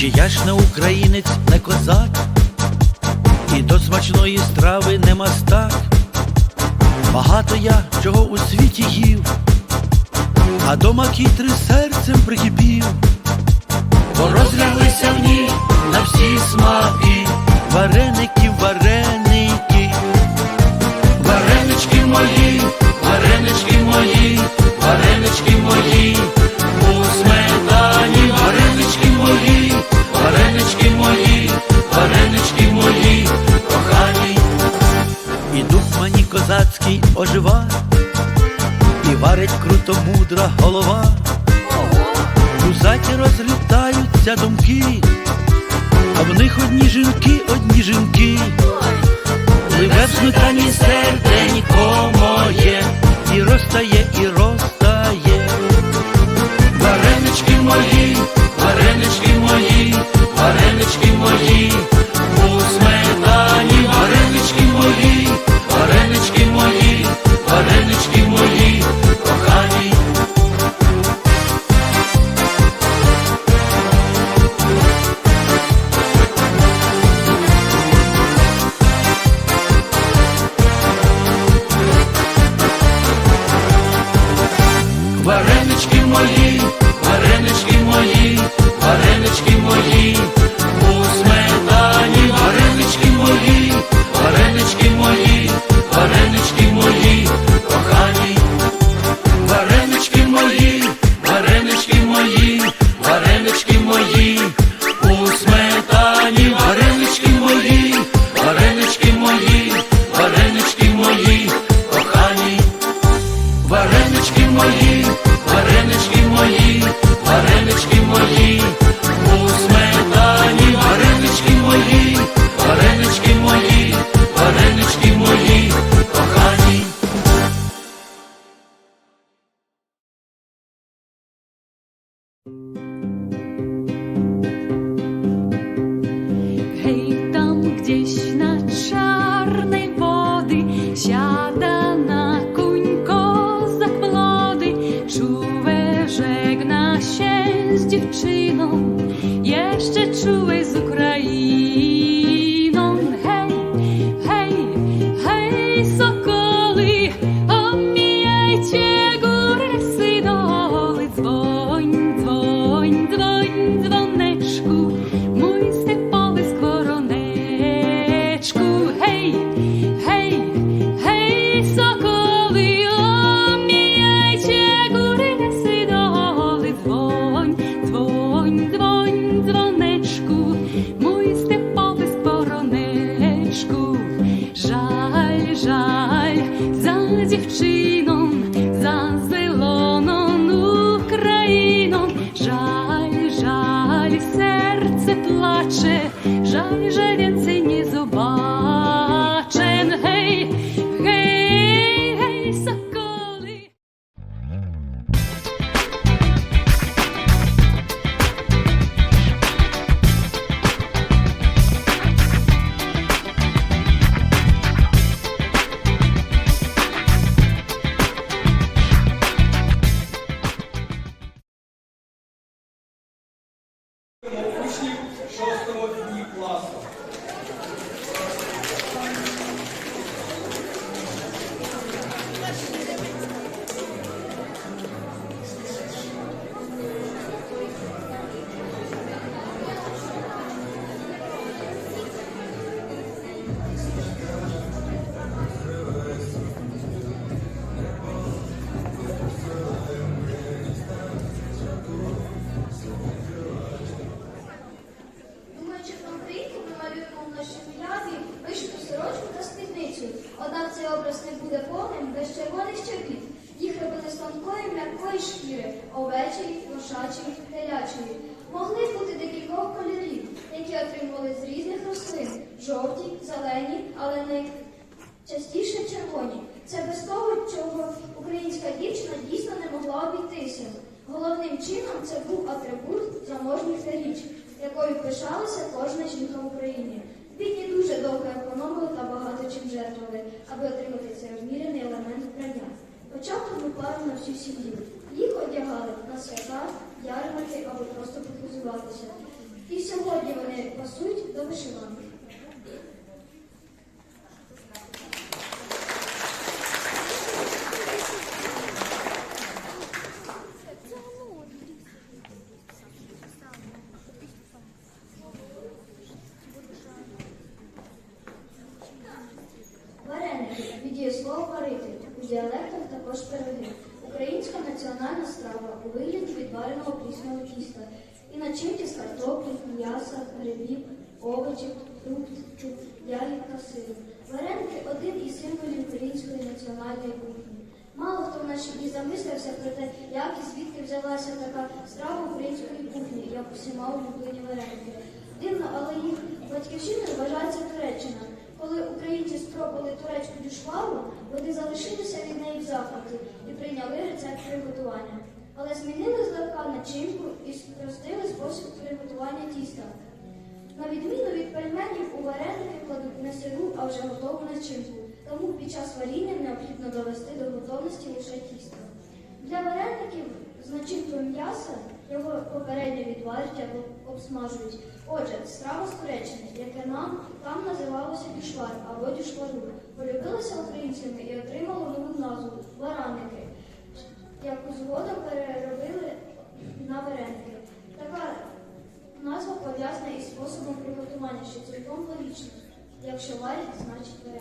Чи я ж не українець, не козак, і до смачної страви не мастак. Багато я чого у світі їв, а до макітри серцем прикипів, бо розляглися в ній мудра голова. Кузаті заті розлітаються думки, а в них одні жінки, одні жінки. Пливе в сметані серденько є, і розтає, і розтає. Варенички мої, варенички мої, варенички мої, у сметані, варенички мої, варенички мої, варенички мої, кохані. Hej, tam gdzieś na się z dziewczyną, jeszcze czułej z Ukrainą. Żal, że м'якої шкіри, овечої, лошачої, телячої. Могли бути декількох кольорів, які отримували з різних рослин жовті, зелені, але найчастіше червоні. Це без того, чого українська дівчина дійсно не могла обійтися. Головним чином це був атрибут заможніх річ, якою пишалася кожна жінка в Україні. Бідні дуже довго економили та багато чим жертвували, аби отримати цей розмірений елемент вбрання. Початку ми на всю сім'ю. Їх одягали на свята, ярмарки або просто покузуватися. І сьогодні вони пасують до вишиванки. Вареники від дієслова варити. У діалектах також пироги. Українська національна страва у вигляді відвареного прісного тіста і начинки з картоплі, м'яса, грибів, овочів, фруктів, ягід та сиру. Вареники один із символів української національної кухні. Мало хто в наші дні замислився про те, як і звідки взялася така страва української кухні, як усіма улюблені вареники. І рецепт приготування. Але змінили злегка начинку і спростили спосіб приготування тіста. На відміну від пельменів у вареники кладуть не сиру, а вже готову начинку. Тому під час варіння необхідно довести до готовності лише тісто. Для вареників з начинкою м'яса його попередньо відварять або обсмажують. Отже, страва з Туреччини, яке нам там називалося дюшвар або дюшвару, полюбилося українцями і отримало нову назву вараники, згодом переробили на вареники. Така назва пов'язана із способом приготування, що цілком логічно. Якщо варять, значить вареники.